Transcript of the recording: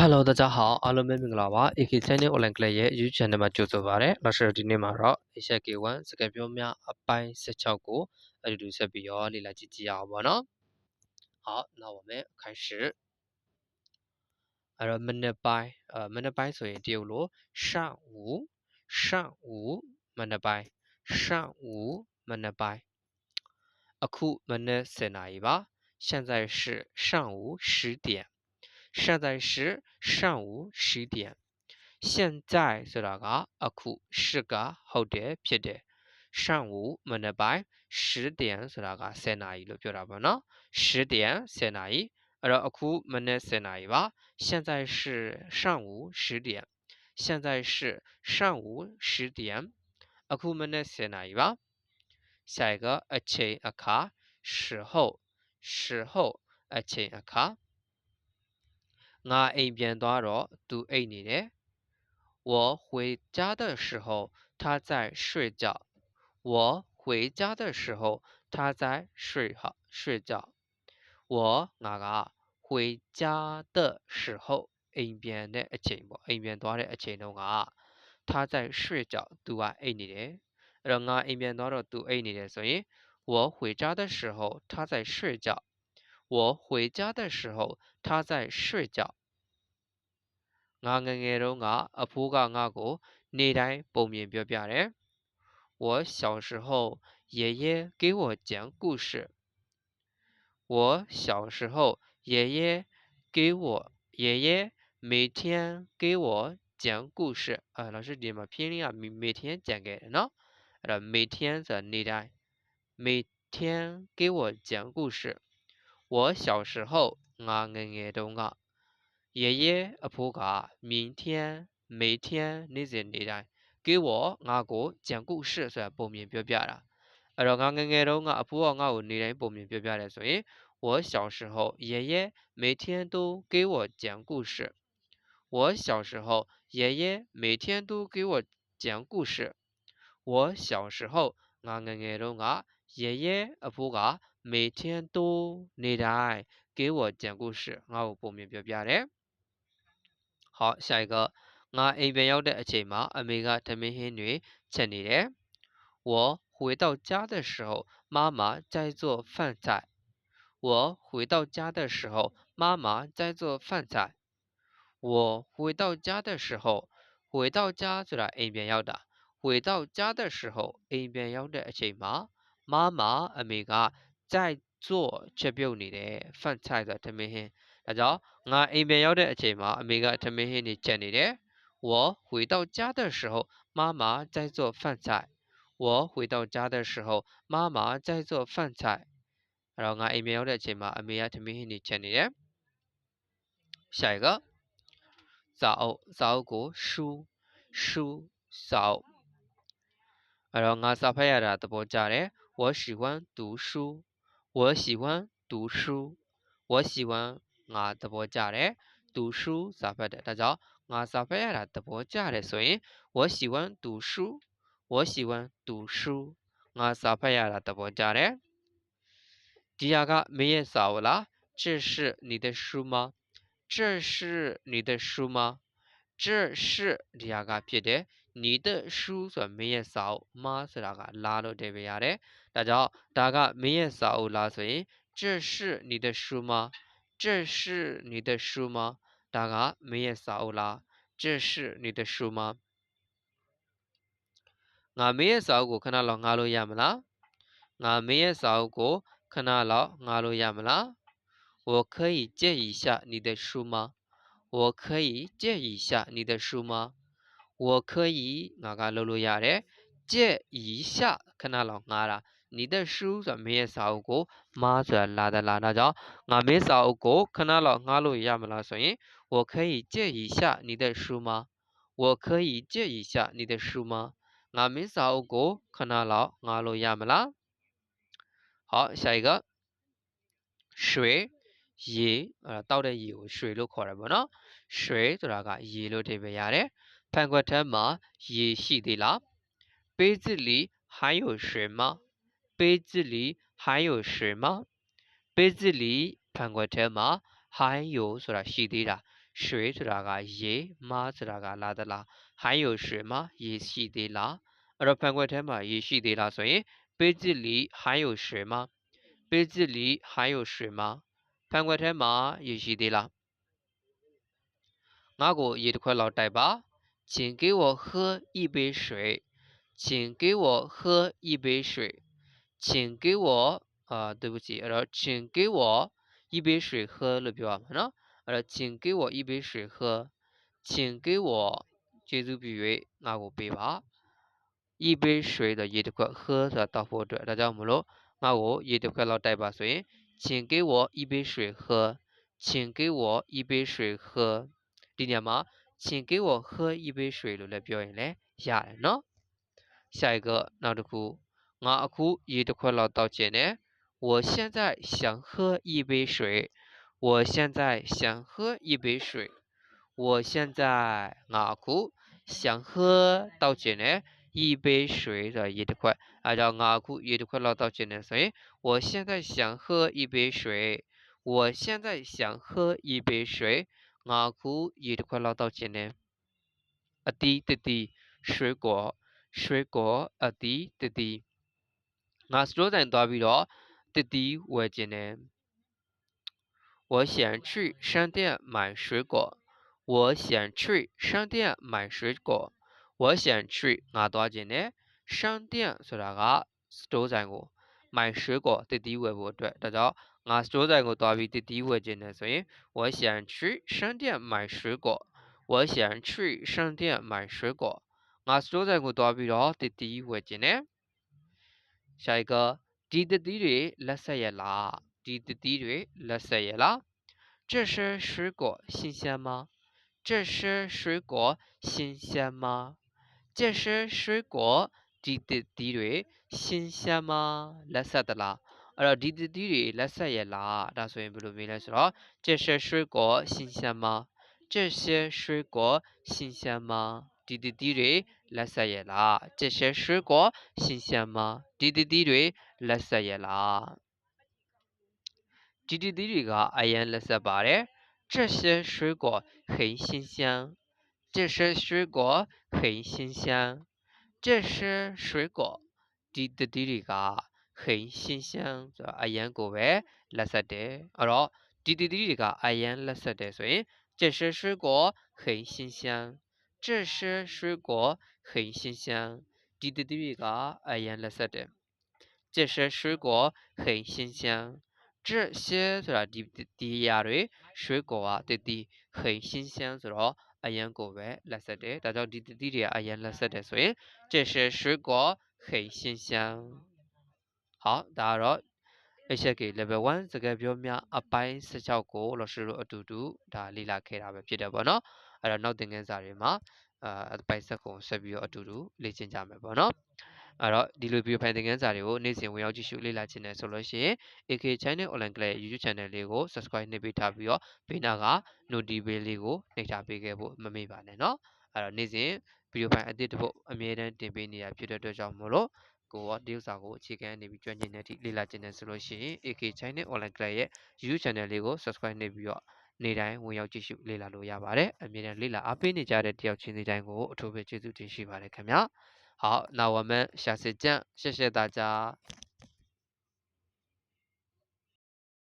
Hello 大家好အားလုံးပဲမင်္ဂလာပါ AK Channel Online Class ရဲ့ YouTube Channel မှာကြိုဆိုပါရစေ။နောက်ဆက်ဒီနေ့မှာတော့ Asia K1 စကားပြောများအပိုင်း16ကိုအတူတူဆက်ပြီးတော့လေ့လာကြည့်ကြရအောင်ပါနော်။好，那我们开始。အဲ့တော့မိနစ်ပိုင်းအဲမိနစ်ပိုင်းဆိုရင်တရုတ်လို上午上午မိနစ်ပိုင်း上午မိနစ်ပိုင်းအခုမိနစ်10နာရီပါ现在是上午10点 现在是上午十点现在ဆိုတာကအခု是ကဟုတ်တယ်ဖြစ်တယ်上午မနက်ပိုင်း10点ဆိုတာက10နာရီလို့ပြောတာပေါ့နော်10点10နာရီအဲ့တော့အခုမနက်10နာရီပါ现在是上午10点现在是上午10点အခုမနက်10နာရီပါ下一个အချိန်အခါ时候时候အချိန်အခါ ငါအိမ်ပြန်သွားတော့သူအိပ်နေတယ်我回家的时候他在睡觉我回家的时候他在睡好睡觉我ငါက回家的时候အိမ်ပြန်တဲ့အချိန်ပေါ့အိမ်ပြန်သွားတဲ့အချိန်တုန်းက他在睡觉သူကအိပ်နေတယ်အဲ့တော့ငါအိမ်ပြန်သွားတော့သူအိပ်နေတယ်ဆိုရင်我回家的时候他在睡觉 我回家的时候他在睡觉ငါငငယ်တုန်းကအဖိုးကငါ့ကိုနေ့တိုင်းပုံမြင်ပြောပြတယ်။我小时候爷爷给我讲故事。我小时候爷爷给我爷爷每天给我讲故事。啊，老师ဒီမှာ偏音啊，每每天讲给的နော်။အဲ့တော့每天ဆိုနေ့တိုင်း每天给我讲故事。 我小时候ငါငငယ်တုန်းက爷爷阿婆က明天每天နေ့စဉ်နေ့တိုင်း给我ငါ့ကို讲故事ဆိုတာပုံမြင်ပြောပြတာအဲ့တော့ငါငငယ်တုန်းကအဖိုးကငါ့ကိုနေ့တိုင်းပုံမြင်ပြောပြတယ်ဆိုရင်我小时候爷爷每天都给我讲故事我小时候爷爷每天都给我讲故事我小时候ငါငငယ်တုန်းက爷爷အဖိုးက 每天都你来给我讲故事，我不明白别的。好，下一个，我一边要的钱嘛，阿妹个他仙女请你的。我回到家的时候，妈妈在做饭菜。我回到家的时候，妈妈在做饭菜。我回到家的时候，回到家就来一边要的。回到家的时候，一边要的钱嘛，妈妈阿妹个。在做ချက်ပြုတ်နေတယ်饭菜ဆိုတာထမင်းဟင်းဒါကြောင့်ငါအိမ်ပြန်ရောက်တဲ့အချိန်မှာအမေကထမင်းဟင်းတွေချက်နေတယ်我回到家的时候妈妈在做饭菜我回到家的时候妈妈在做饭菜အဲ့တော့ငါအိမ်ပြန်ရောက်တဲ့အချိန်မှာအမေကထမင်းဟင်းတွေချက်နေတယ်下一个စာအုပ်စာအုပ်ကို书书စာအုပ်အဲ့တော့ငါစာဖတ်ရတာသဘောကျတယ်我喜欢读书 我喜欢读书，我喜欢我的伯家嘞读书咋办呢，大家，我啥不呀的伯家嘞，所以我喜欢读书，我喜欢读书，我啥不呀的伯家嘞。第二个没有啥啦，这是你的书吗？这是你的书吗？这是第二个别的。你的书ဆိုမင်းရဲ့စာအုပ်မဆိုတာကလာလို့တည်ပြရတယ်ဒါကြောင့်ဒါကမင်းရဲ့စာအုပ်လားဆိုရင်这是你的书吗这是你的书吗？大家没也扫啦。这是你的书吗？ငါမေးရဲ့စာအုပ်ကိုခဏလောက်ငှားလို့ရမလားငါမေးရဲ့စာအုပ်ကိုခဏလောက်ငှားလို့ရမလား我可以借一下你的书吗我可以借一下你的书吗 我可以ငါကလုပ်လို့ရတယ်借一下ခဏလောက်ငှားတာ你的书ဆိုတာမင်းရဲ့စာအုပ်ကိုမားဆိုတာလာတယ်လာတာကြောင့်ငါမင်းစာအုပ်ကိုခဏလောက်ငှားလို့ရမလားဆိုရင်我可以借一下你的书吗我可以借一下你的书吗ငါမင်းစာအုပ်ကိုခဏလောက်ငှားလို့ရမလား好下一个水ရေအဲတောက်တဲ့ရေကိုရွှေလို့ခေါ်တယ်ပေါ့နော်ရွှေဆိုတာကရေလို့အဓိပ္ပာယ်ရတယ် ဖန်ခွက်ထဲမှာရေရှိသေးလား杯子里还有水吗杯子里还有水吗杯子里ဖန်ခွက်ထဲမှာ还有ဆိုတာရှိသေးတာ 水ဆိုတာကရေမဆိုတာကလာသလား还有水吗ရေရှိသေးလားအဲ့တော့ဖန်ခွက်ထဲမှာရေရှိသေးလားဆိုရင်杯子里还有水吗杯子里还有水吗ဖန်ခွက်ထဲမှာရေရှိသေးလားငါ့ကိုရေတစ်ခွက်လောက်တိုက်ပါ 请给我喝一杯水，请给我喝一杯水，请给我啊，对不起，然后请给我一杯水喝了，比方呢，呃，请给我一杯水喝，请给我，接就比喻那个杯吧，一杯水的也得快喝的到或者大家我么，那我也得快老带把水请给我一杯水喝，请给我一杯水喝，听见吗？请给我喝一杯水လို့လည်းပြောရင်လည်းရတယ်နော်下一个နောက်တစ်ခုငါအခုရေတစ်ခွက်လောက်တောက်ချင်တယ်我现在想喝一杯水我现在想喝一杯水我现在ငါအခု想喝တောက်ချင်တယ်一杯水ဆိုရေတစ်ခွက်အဲကြောင့်ငါအခုရေတစ်ခွက်လောက်တောက်ချင်တယ်ဆိုရင်我现在想喝一杯水我现在想喝一杯水 ငါအခုရေတစ်ခွက်လောက်တောက်ချင်တယ်အတီးတတီ水果水果အတီးတတီငါစတိုးဆိုင်သွားပြီးတော့တတီဝယ်ချင်တယ်我想去商店买水果我想去商店买水果我想去ငါသွားခြင်းနဲ့商店ဆိုတာက store ဆိုင်ကို买水果တတိဝယ်ဖို့အတွက်ဒါကြောင့် ငါ store ဆိုင်ကိုသွားပြီးတတိဝယ်ခြင်းနဲ့ဆိုရင်我想去商店买水果我想去商店买水果ငါ store ဆိုင်ကိုသွားပြီးတော့တတိဝယ်ခြင်းနဲ့下一个ဒီတတိတွေလက်ဆက်ရလားဒီတတိတွေလက်ဆက်ရလား这些水果新鲜吗？这些水果新鲜吗？这些水果ဒီတတိတွေ新鲜吗？လက်ဆက်သလား အဲ့တော့ဒီတတိတွေလက်ဆက်ရလားဒါဆိုရင်ဘယ်လိုမေးလဲဆိုတော့这些水果新鲜吗？这些水果新鲜吗？ဒီတတိတွေလက်ဆက်ရလား这些水果新鲜吗？ဒီတတိတွေလက်ဆက်ရလားဒီတတိတွေကအရင်လက်ဆက်ပါတယ်这些水果很新鲜这些水果很新鲜这些水果ဒီတတိတွေက 很新鲜ဆိုတော့အရင်ကိုပဲလက်ဆက်တယ်အဲ့တော့ဒီတတိတွေကအရင်လက်ဆက်တယ်ဆိုရင်这些水果很新鲜这些水果很新鲜ဒီတတိတွေကအရင်လက်ဆက်တယ်这些水果很新鲜这些ဆိုတာဒီဒီအရာတွေ水果ကတတိ很新鲜ဆိုတော့အရင်ကိုပဲလက်ဆက်တယ်ဒါကြောင့်ဒီတတိတွေကအရင်လက်ဆက်တယ်ဆိုရင်这些水果很新鲜 ။好，ဒါကတော့ HK level 1စကားပြောများအပိုင်း16ကိုလောရှိလို့အတူတူဒါလေ့လာခဲ့တာပဲဖြစ်တယ်ပေါ့နော်။အဲ့တော့နောက်သင်ခန်းစာတွေမှာအာအပိုင်းဆက်ကိုဆက်ပြီးတော့အတူတူလေ့ကျင့်ကြမယ်ပေါ့နော်။အဲ့တော့ဒီလိုဗီဒီယိုဖိုင်သင်ခန်းစာတွေကိုနေ့စဉ်ဝင်ရောက်ကြည့်ရှုလေ့လာခြင်းနဲ့ဆိုလို့ရှိရင် AK Channel Online Class YouTube Channel လေးကို Subscribe နှိပ်ပေးထားပြီးတော့ဘေးနားက Notification လေးကိုနှိပ်ထားပေးခဲ့ဖို့မမေ့ပါနဲ့နော်။အဲ့တော့နေ့စဉ်ဗီဒီယိုဖိုင်အသစ်တစ်ပုဒ်အမြဲတမ်းတင်ပေးနေရဖြစ်တဲ့အတွက်ကြောင့်မို့လို့ ကိုရောဒီဥစ္စာကိုအခြေခံနေပြီးကျွမ်းကျင်တဲ့အထိလေ့လာခြင်းနဲ့ဆိုလို့ရှိရင် AK Channel Online Class ရဲ့ YouTube Channel လေးကို subscribe နှိပ်ပြီးတော့နေ့တိုင်းဝင်ရောက်ကြည့်ရှုလေ့လာလို့ရပါတယ်အမြဲတမ်းလေ့လာအားပေးနေကြတဲ့တယောက်ချင်းစီတိုင်းကိုအထူးပဲကျေးဇူးတင်ရှိပါတယ်ခင်ဗျာ好，那我们下次见，谢谢大家。